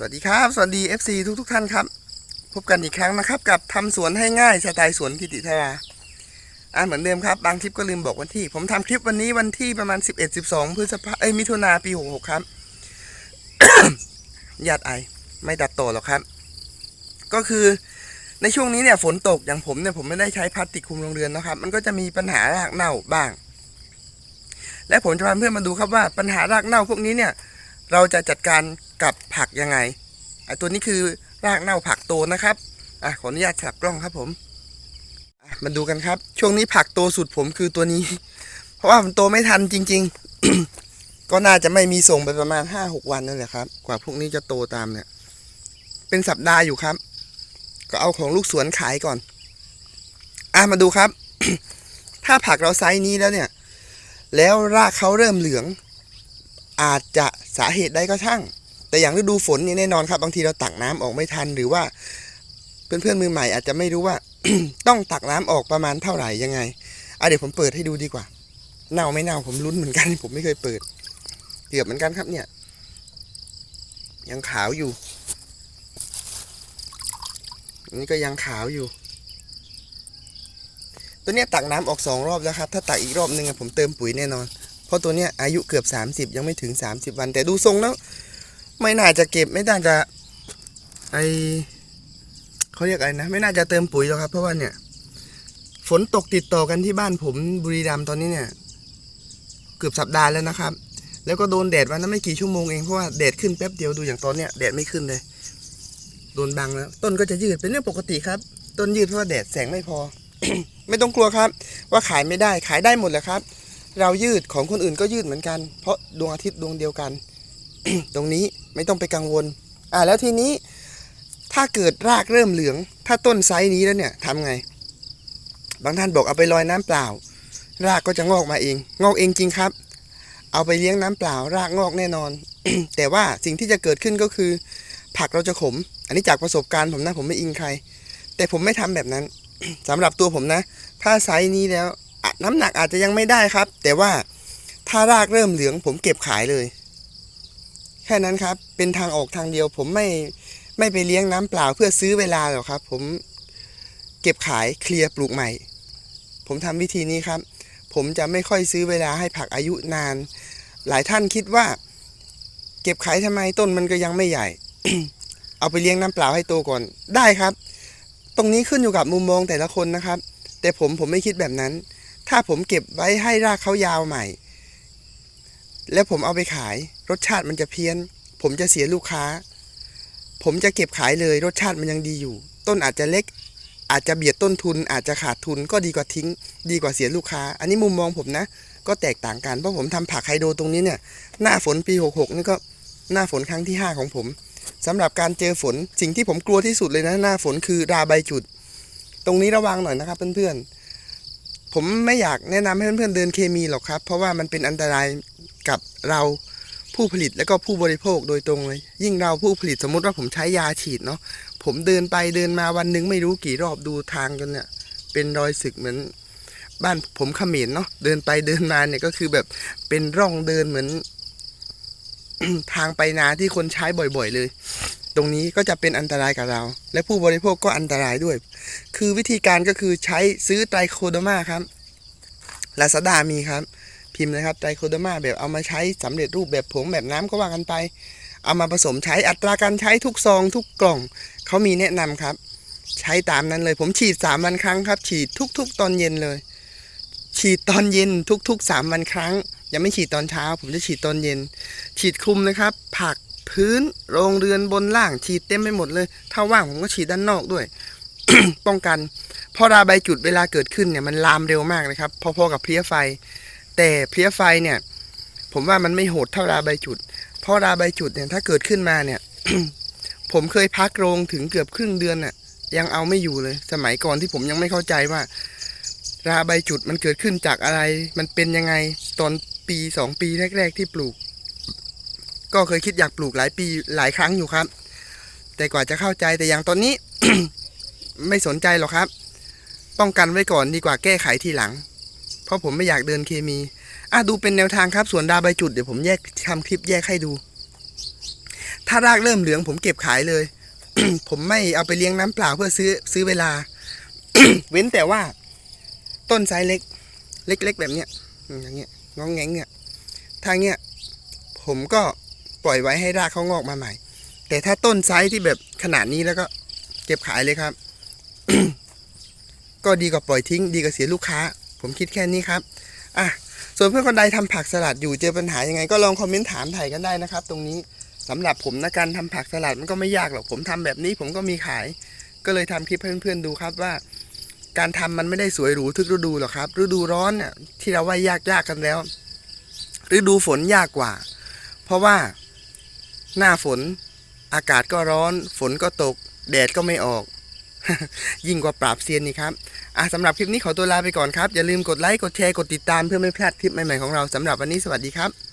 สวัสดีครับ สวัสดี FC ทุกทุกท่านครับ พบกันอีกครั้งนะครับกับทำสวนให้ง่ายสไตล์สวนกิติธาราอ่าเหมือนเดิมครับ บางคลิปก็ลืมบอกวันที่ ผมทำคลิปวันนี้วันที่ประมาณ 11 12พฤษภาเอ้ยมิถุนาปี 66 ครับญาติไอ ไม่ตัดต่อหรอกครับ ก็คือในช่วงนี้เนี่ยฝนตกอย่างผมเนี่ยผมไม่ได้ใช้พลาสติกคลุมโรงเรือนนะครับ มันก็จะมีปัญหารากเน่าบ้าง และผมจะพาเพื่อนมาดูครับว่าปัญหารากเน่าพวกนี้เนี่ย เราจะจัดการกับผักยังไงไอะตัวนี้คือรากเน่าผักโตนะครับอะขออนุญาตฉับกล้องครับผมมาดูกันครับ ช่วงนี้ผักโตสุดผมคือตัวนี้ เพราะว่ามันโตไม่ทันจริง ๆ ก็น่าจะไม่มีส่งไปประมาณห้าหกวันนั่นแหละครับ กว่าพวกนี้จะโตตามเนี่ย เป็นสัปดาห์อยู่ครับ ก็เอาของลูกสวนขายก่อน อะมาดูครับ ถ้าผักเราไซส์นี้แล้วเนี่ย แล้วรากเขาเริ่มเหลือง อาจจะ สาเหตุใดก็ช่าง แต่อย่างฤดูฝนนี่แน่นอนครับบางทีเราตักน้ำออกไม่ทันหรือว่า เพื่อนๆมือใหม่อาจจะไม่รู้ว่า ต้องตักน้ำออกประมาณเท่าไหร่ยังไงอะเดี๋ยวผมเปิดให้ดูดีกว่าเน่าไม่เน่าผมลุ้นเหมือนกันผมไม่เคยเปิดเกือบเหมือนกันครับเนี่ย ยังขาวอยู่นนี้ก็ยังขาวอยู่ ตัวเนี้ยตักน้ำออกสองรอบแล้วครับ ถ้าตักอีกรอบนึงผมเติมปุ๋ยแน่นอน เพราะตัวเนี้ยอายุเกือบ 30 ยังไม่ถึง 30 วัน แต่ดูทรงแล้ว ไม่น่าจะเก็บไม่น่าจะไอเขาเรียกอะไรนะ ไม่น่าจะเติมปุ๋ยหรอกครับ เพราะว่าเนี่ย ฝนตกติดต่อกันที่บ้านผมบุรีรัมย์ตอนนี้เนี่ย เกือบสัปดาห์แล้วนะครับ แล้วก็โดนแดดวันนั้นไม่กี่ชั่วโมงเองเพราะว่าแดดขึ้นแป๊บเดียวดูอย่างตอนเนี้ยแดดไม่ขึ้นเลยโดนบังแล้วต้นก็จะยืดเป็นเรื่องปกติครับ ต้นยืดเพราะว่าแดดแสงไม่พอ ไม่ต้องกลัวครับ ว่าขายไม่ได้ขายได้หมดแหละครับ เรายืดของคนอื่นก็ยืดเหมือนกัน เพราะดวงอาทิตย์ดวงเดียวกัน ตรงนี้ไม่ต้องไปกังวล อ่าแล้วทีนี้ถ้าเกิดรากเริ่มเหลือง ถ้าต้นไซส์นี้แล้วเนี่ยทำไง บางท่านบอกเอาไปลอยน้ำเปล่า รากก็จะงอกมาเอง งอกเองจริงครับ เอาไปเลี้ยงน้ำเปล่า รากงอกแน่นอน แต่ว่าสิ่งที่จะเกิดขึ้นก็คือ ผักเราจะขม อันนี้จากประสบการณ์ผมนะผมไม่อิงใคร แต่ผมไม่ทำแบบนั้นสำหรับตัวผมนะ ถ้าไซส์นี้แล้ว น้ำหนักอาจจะยังไม่ได้ครับ แต่ว่าถ้ารากเริ่มเหลืองผมเก็บขายเลย แค่นั้นครับ เป็นทางออกทางเดียว ผมไม่ไม่ไปเลี้ยงน้ำเปล่าเพื่อซื้อเวลาหรอกครับ ผมเก็บขายเคลียร์ปลูกใหม่ ผมทำวิธีนี้ครับ ผมจะไม่ค่อยซื้อเวลาให้ผักอายุนาน หลายท่านคิดว่า เก็บขายทำไมต้นมันก็ยังไม่ใหญ่ เอาไปเลี้ยงน้ำเปล่าให้โตก่อนได้ครับ ตรงนี้ขึ้นอยู่กับมุมมองแต่ละคนนะครับ แต่ผมผมไม่คิดแบบนั้น ถ้าผมเก็บไว้ให้รากเขายาวใหม่ แล้วผมเอาไปขาย รสชาติมันจะเพี้ยน ผมจะเสียลูกค้า ผมจะเก็บขายเลย รสชาติมันยังดีอยู่ ต้นอาจจะเล็ก อาจจะเบียดต้นทุน อาจจะขาดทุนก็ดีกว่าทิ้ง ดีกว่าเสียลูกค้า อันนี้มุมมองผมนะ ก็แตกต่างกันเพราะผมทำผักไฮโดรตรงนี้เนี่ย หน้าฝนปี 66นี่ก็หน้าฝนครั้งที่ 5 ของผมสำหรับการเจอฝนสิ่งที่ผมกลัวที่สุดเลยนะหน้าฝนคือราใบจุด ตรงนี้ระวังหน่อยนะครับเพื่อนๆ ผมไม่อยากแนะนำให้เพื่อนๆเดินเคมีหรอกครับ เพราะว่ามันเป็นอันตรายกับเราผู้ผลิตและก็ผู้บริโภคโดยตรงเลย ยิ่งเราผู้ผลิตสมมุติว่าผมใช้ยาฉีดเนาะผมเดินไปเดินมาวันหนึงไม่รู้กี่รอบดูทางจนเนี่ย เป็นรอยสึกเหมือน บ้านผมขมรเนาะเดินไปเดินมาเนี่ยก็คือแบบเป็นร่องเดินเหมือน ทางไปนาที่คนใช้บ่อย ๆ เลย ตรงนี้ก็จะเป็นอันตรายกับเรา และผู้บริโภคก็อันตรายด้วย คือวิธีการก็คือใช้ซื้อไตรโคโดมาครับลาซาด้ามีครับ พิมพ์นะครับไตรโคโดมาแบบเอามาใช้สำเร็จรูปแบบผงแบบน้ำก็ว่ากันไป เอามาผสมใช้อัตราการใช้ทุกซองทุกกล่องเขามีแนะนำครับ ใช้ตามนั้นเลย ผมฉีด3วันครั้งครับ ฉีดทุก ๆ ตอนเย็นเลย ฉีดตอนเย็นทุกๆ3วันครั้งยังไม่ฉีดตอนเช้า ผมจะฉีดตอนเย็น ฉีดคลุมนะครับ ผัก พื้นโรงเรือนบนล่างฉีดเต็มไปหมดเลย ถ้าว่างผมก็ฉีดด้านนอกด้วย ป้องกันเพราะราใบจุดเวลาเกิดขึ้นเนี่ยมันลามเร็วมากนะครับ พอๆกับเพลี้ยไฟ แต่เพลี้ยไฟเนี่ย ผมว่ามันไม่โหดเท่าราใบจุด เพราะราใบจุดเนี่ยถ้าเกิดขึ้นมาเนี่ย ผมเคยพักโรงถึงเกือบครึ่งเดือนน่ะ ยังเอาไม่อยู่เลย สมัยก่อนที่ผมยังไม่เข้าใจว่า ราใบจุดมันเกิดขึ้นจากอะไร มันเป็นยังไงตอนปีสองปีแรก ๆ ที่ปลูก ก็เคยคิดอยากปลูกหลายปีหลายครั้งอยู่ครับ แต่กว่าจะเข้าใจแต่อย่างตอนนี้ ไม่สนใจหรอกครับ ป้องกันไว้ก่อนดีกว่าแก้ไขทีหลัง เพราะผมไม่อยากเดินเคมีอะดูเป็นแนวทางครับส่วนดาใบจุดเดี๋ยวผมแยกทำคลิปแยกให้ดู ถ้ารากเริ่มเหลืองผมเก็บขายเลย ผมไม่เอาไปเลี้ยงน้ำเปล่าเพื่อซื้อซื้อเวลา เว้นแต่ว่า ต้นไซส์เล็ก เล็ก ๆ แบบเนี้ยอย่างเงี้ยงองแงงเนี่ยทางเนี้ยผมก็ ปล่อยไว้ให้รากเขางอกมาใหม่ แต่ถ้าต้นไซส์ที่แบบขนาดนี้แล้วก็เก็บขายเลยครับ ก็ดีกว่าปล่อยทิ้ง ดีกว่าเสียลูกค้า ผมคิดแค่นี้ครับอะส่วนเพื่อนคนใดทำผักสลัดอยู่เจอปัญหายังไง ก็ลองคอมเมนต์ถามถ่ายกันได้นะครับ ตรงนี้สำหรับผมนะการทำผักสลัดมันก็ไม่ยากหรอกผมทำแบบนี้ผมก็มีขาย ก็เลยทำคลิปให้เพื่อนๆดูครับว่า การทำมันไม่ได้สวยหรูทุกฤดูหรอกครับ ฤดูร้อนเนี่ยที่เราว่ายากๆกันแล้วฤดูฝนยากกว่า เพราะว่า หน้าฝน อากาศก็ร้อน ฝนก็ตก แดดก็ไม่ออก ยิ่งกว่าปราบเซียนนี่ครับอะสำหรับคลิปนี้ขอตัวลาไปก่อนครับ อย่าลืมกดไลค์ กดแชร์ กดติดตามเพื่อไม่พลาดคลิปใหม่ๆของเราสำหรับวันนี้สวัสดีครับ